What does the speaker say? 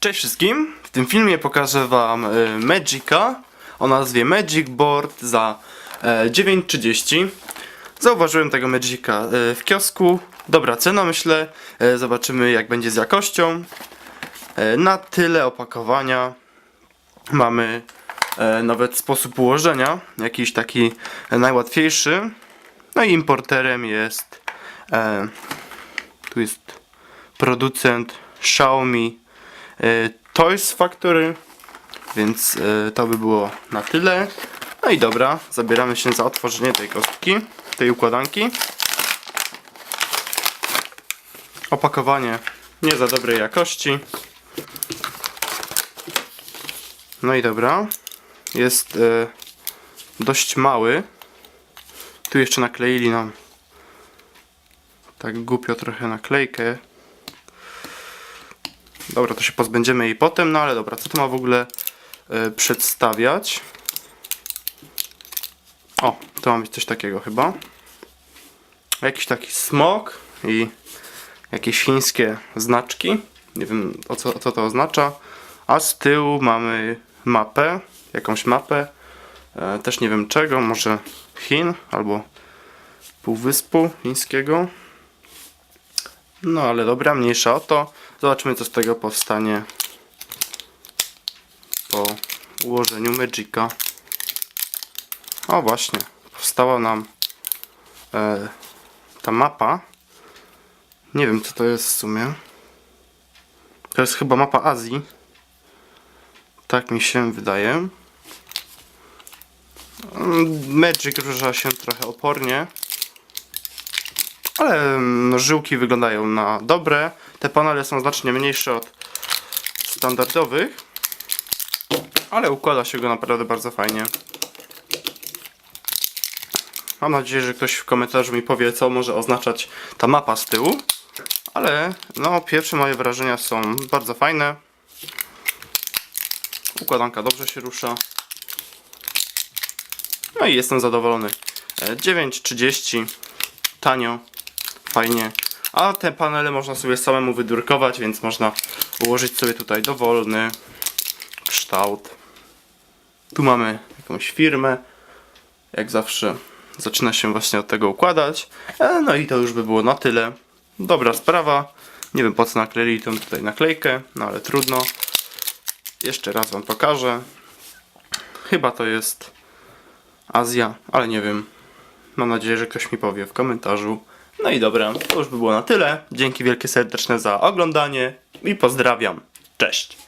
Cześć wszystkim! W tym filmie pokażę Wam y, Magica o nazwie Magic Board za e, 9,30. Zauważyłem tego Magica y, w kiosku. Dobra cena myślę. E, Zobaczymy jak będzie z jakością. E, Na tyle opakowania. Mamy e, nawet sposób ułożenia. Jakiś taki e, najłatwiejszy. No i importerem jest e, tu jest producent Xiaomi e, Toys Factory, więc e, to by było na tyle. No i dobra, zabieramy się za otworzenie tej kostki, tej układanki. Opakowanie nie za dobrej jakości. No i dobra, jest e, dość mały. Tu jeszcze nakleili nam tak głupio trochę naklejkę. Dobra, to się pozbędziemy jej potem, no ale dobra, co to ma w ogóle e, przedstawiać? O, to ma być coś takiego chyba. Jakiś taki smok i jakieś chińskie znaczki. Nie wiem o co, co to oznacza. A z tyłu mamy mapę, jakąś mapę. E, też nie wiem czego, może Chin albo Półwyspu Chińskiego. No ale dobra, mniejsza o to. Zobaczymy co z tego powstanie po ułożeniu Magica. O właśnie, powstała nam e, ta mapa. Nie wiem co to jest w sumie. To jest chyba mapa Azji. Tak mi się wydaje. Mm, Magic rusza się trochę opornie. Ale mm, żyłki wyglądają na dobre. Te panele są znacznie mniejsze od standardowych. Ale układa się go naprawdę bardzo fajnie. Mam nadzieję, że ktoś w komentarzu mi powie, co może oznaczać ta mapa z tyłu. Ale no, pierwsze moje wrażenia są bardzo fajne. Układanka dobrze się rusza. No i jestem zadowolony. E, 9,30 tanio fajnie. A te panele można sobie samemu wydrukować, więc można ułożyć sobie tutaj dowolny kształt. Tu mamy jakąś firmę. Jak zawsze zaczyna się właśnie od tego układać. E, No i to już by było na tyle. Dobra sprawa. Nie wiem po co nakleili tą tutaj naklejkę, no ale trudno. Jeszcze raz wam pokażę. Chyba to jest Azja, ale nie wiem. Mam nadzieję, że ktoś mi powie w komentarzu. No i dobra, to już by było na tyle. Dzięki wielkie serdeczne za oglądanie i pozdrawiam. Cześć!